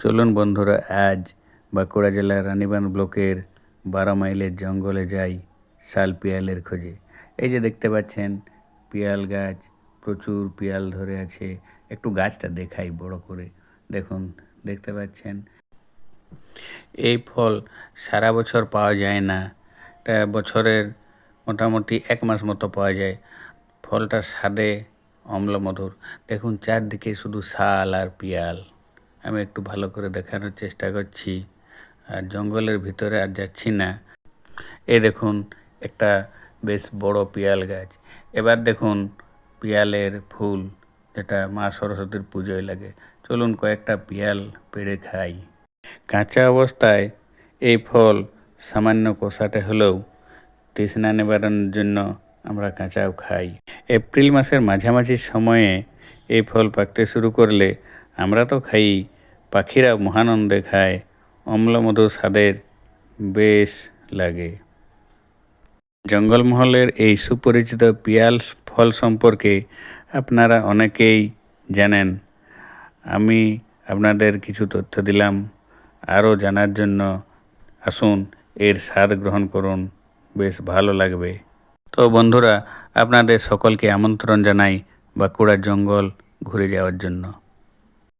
চলুন বন্ধুরা, আজ বাঁকুড়া জেলার রানীবান ব্লকের বারো মাইলের জঙ্গলে যাই শাল পিয়ালের খোঁজে। এই যে দেখতে পাচ্ছেন, পিয়াল গাছ, প্রচুর পিয়াল ধরে আছে। একটু গাছটা দেখাই বড় করে। দেখুন, দেখতে পাচ্ছেন? এই ফল সারা বছর পাওয়া যায় না। এটা বছরের মোটামুটি এক মাস মতো পাওয়া যায়। ফলটা স্বাদে অম্ল মধুর দেখুন, চারদিকে শুধু শাল আর পিয়াল। আমি একটু ভালো করে দেখানোর চেষ্টা করছি। আর জঙ্গলের ভিতরে আর যাচ্ছি না। এ দেখুন, একটা বেশ বড় পিয়াল গাছ। এবার দেখুন, পিয়ালের ফুল, যেটা মা সরস্বতীর পুজোয় লাগে। চলুন কয়েকটা পিয়াল পেড়ে খাই। কাঁচা অবস্থায় এই ফল সামান্য কষাটে হলেও তৃষ্ণা নিবারণের জন্য আমরা কাঁচাও খাই। এপ্রিল মাসের মাঝামাঝি সময়ে এই ফল পাকতে শুরু করলে আমরা তো খাই, পাখিরা মহানন্দে খায় অম্লমধু স্বাদের বেশ লাগে। জঙ্গলমহলের এই সুপরিচিত পিয়াল ফল সম্পর্কে আপনারা অনেকেই জানেন। আমি আপনাদের কিছু তথ্য দিলাম, আরও জানার জন্য আসুন, এর স্বাদ গ্রহণ করুন, বেশ ভালো লাগবে। তো বন্ধুরা, আপনাদের সকলকে আমন্ত্রণ জানাই বাঁকুড়া জঙ্গল ঘুরে যাওয়ার জন্য।